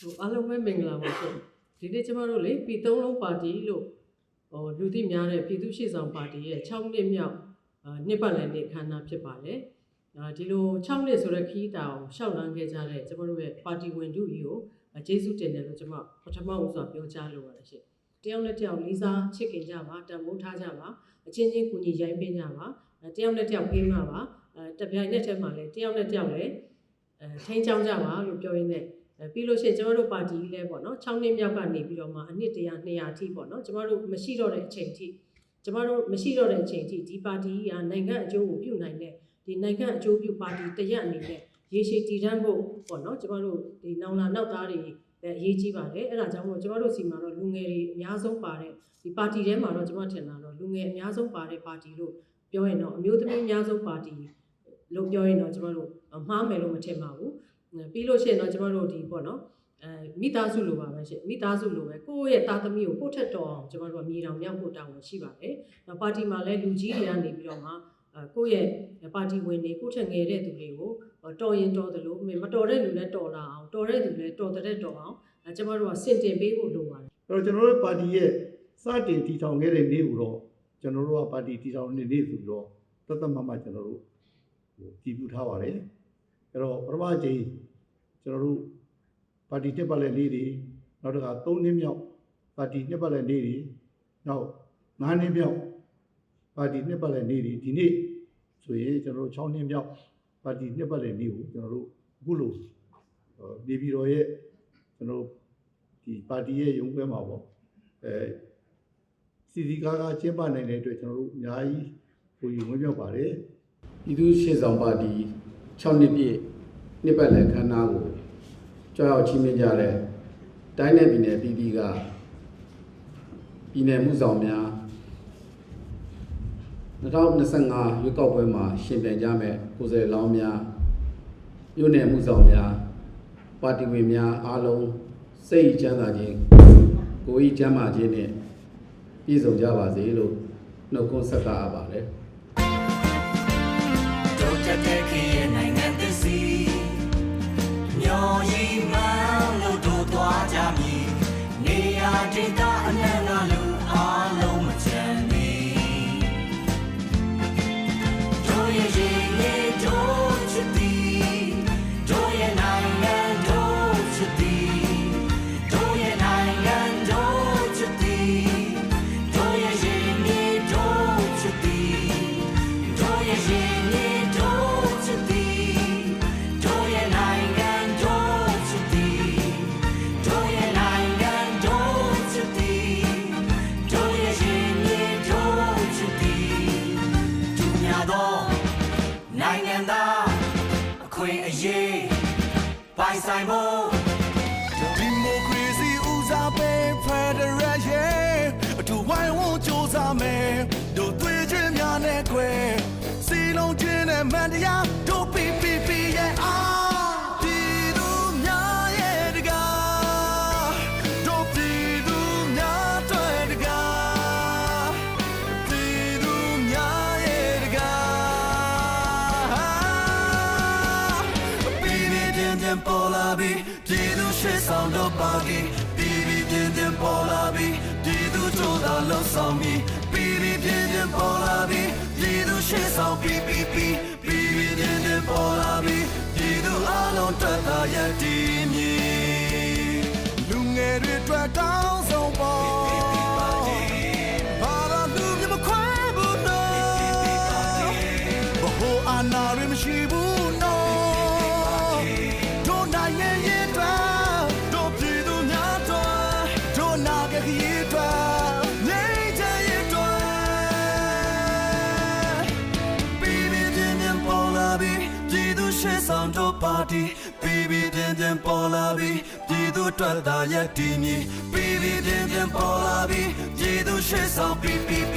ဟိုအားလုံးပဲမင်္ဂလာပါရှင်ဒီနေ့ကျမတို့လေပြည်သုံးလုံးပါတီလို့ဟိုလူသိများတဲ့ပြည်သူ့ရှေ့ဆောင်ပါတီရဲ့6နှစ်မြောက်အာနှစ်ပတ်လည်နေ့ခမ်းနားဖြစ်ပါတယ်အာဒီလို6နှစ်ဆိုတဲ့ခီးတောင်ရှောက်လန်းခဲ့ကြတဲ့ကျမတို့ရဲ့ပါတီဝင်တို့ကြီးကိုအကျေးဇူးတင်တယ်လို့ကျမပထမဦးစွာပြောကြားလိုပါတယ်ရှင်တယောက်နဲ့တယောက်လေးစားချစ်ခင်ကြပါတန်ဖိုးထားကြပါအချင်းချင်းကူညီရိုင်းပင်းကြပါအဲတယောက်နဲ့တယောက်ဖေးမှာပါအဲတပြိုင်နက်တည်းမှာလည်းတယောက်နဲ့တယောက်လည်းအဲထိန်းချောင်းကြပါလို့ပြောရင်းနဲ့အဲ ပြီးလို့ရှိရင်ကျမတို့ပါတီကြီးလဲပေါ့နော်6နှစ်မြောက်ကနေပြီးတော့မှအနှစ်100 200အထိပေါ့နော်ကျမတို့မရှိတော့တဲ့အချိန်အထိကျမတို့မရှိတော့တဲ့အချိန်အထိဒီပါတီကြီးကနိုင်ငံအကျိုးကိုပြုနိုင်တဲ့ဒီနိုင်ငံအကျိုးပြုပါတီတစ်ရက်အနေနဲ့ရေရှည်တည်တံ့ဖို့ပေါ့နော်ကျမတို့ဒီနောင်လာနောက်သားတွေလည်းအရေးကြီးပါတယ်အဲ့ဒါကြောင့်မို့ကျမတို့စီမှာတော့လူငယ်တွေအများဆုံးပါတဲ့ဒီပါတီထဲမှာတော့ကျမထင်တာတော့လူငယ်အများဆုံးပါတဲ့ပါတီလို့ပြောရင်တော့အမျိုးသမီးအများဆုံးပါတီလို့ပြောရင်တော့ကျမတို့မှားမယ်လို့မထင်ပါဘူး ပြီးလို့ရှိရင်တော့ကျမတို့ဒီပေါ့နော်အဲမိသားစုလိုပါပဲရှင်မိသားစုလိုပဲကိုယ့်ရဲ့သားသမီးကိုကိုယ့်ထက်တော်အောင်ကျမတို့ကမြေတောင်မြောက်ဖို့တာဝန်ရှိပါတယ်။နောက်ပါတီမှာလည်းလူကြီးတွေကနေပြီးတော့မှအဲကိုယ့်ရဲ့ပါတီဝင်တွေကိုယ့်ထက်ငယ်တဲ့သူတွေကိုတော်ရင်တော်တယ်လို့မတော်တဲ့လူလည်းတော်လာအောင်တော်တဲ့သူလည်းတော်တဲ့တော်အောင်အဲကျမတို့ကစင်တင်ပေးဖို့လိုပါတယ်အဲ့တော့ကျွန်တော်တို့ပါတီရဲ့စတင်တည်ထောင်ခဲ့တဲ့နေ့ကိုတော့ကျွန်တော်တို့ကပါတီတည်ထောင်တဲ့နေ့ဆိုပြီးတော့တသက်မမကျွန်တော်တို့ဟိုတည်ပြုထားပါတယ် အဲ့တော့ပထမအချိန်ကျွန်တော်တို့ပါတီတက်ပတ်တဲ့နေ့တွေနောက်တစ်ခါ3နှစ်မြောက်ပါတီနှစ်ပတ်တဲ့နေ့တွေနောက်9နှစ်မြောက်ပါတီနှစ်ပတ်တဲ့နေ့တွေဒီနေ့ဆိုရင်ကျွန်တော်တို့6နှစ်မြောက်ပါတီနှစ်ပတ်တဲ့နေ့ကိုကျွန်တော်တို့အခုလိုဟိုနေပြည်တော်ရဲ့ကျွန်တော်တို့ဒီပါတီရဲ့ရုံးပွဲမှာပေါ့အဲစီစီကားကားကျင်းပနိုင်တဲ့အတွက်ကျွန်တော်တို့အများကြီးပူယူဝင်းမြောက်ပါတယ်ပြည်သူ့ရှေ့ဆောင်ပါတီ 6နှစ်ပြည့်နှစ်ပတ်လည်ခမ်းနားကိုကြောက်ရောက်ချီးမြှင့်ကြတဲ့တိုင်းနယ်ပြည်နယ်ပြည်ပြည်ကပြည်နယ်မှုဆောင်များ2025ရွေးကောက်ပွဲမှာရှင်ပြိုင်ကြမဲ့ကိုယ်စားလှယ်လောင်းများမြို့နယ်မှုဆောင်များပါတီဝင်များအားလုံးစိတ်ချမ်းသာခြင်းကိုယ်ဤချမ်းသာခြင်းနဲ့ပြည့်စုံကြပါစေလို့နှုတ်ခွန်းဆက်တာအပ်ပါတယ် နိုင်ငံသားအခွင့်အရေးပိုင်ဆိုင်ဖို့ လုံးချင်းနဲ့မန်တရားတို့ PPP ရဲ့အာဒီတို့များရဲ့တကားတို့ပြည်သူများတွေ့တကားပြည်သူများရဲ့တကားပြည်ပြည်ပြင်းပြင်းပေါ်လာပြီပြည်သူရှေ့ဆောင်တော့ပါကြီးပြည်ပြည်ပြင်းပြင်းပေါ်လာပြီပြည်သူတို့သာလှုပ်ဆောင်ပြီပြည်ပြည်ပြင်းပြင်းပေါ်လာပြီ ပြည်သူရှေ့ဆောင် PPP ပြည်ပြည်ပြင်းပြင်းပေါ်လာပြီပြည်သူအလုံးတက်တာရည်တည်မြည် တို့ပါတီပြည်ပြည်ပြင်းပြင်းပေါ်လာပြီပြည်သူအတွက်သာရက်တည်မည်ပြည်ပြည်ပြင်းပြင်းပေါ်လာပြီပြည်သူရှေ့ဆောင် PPP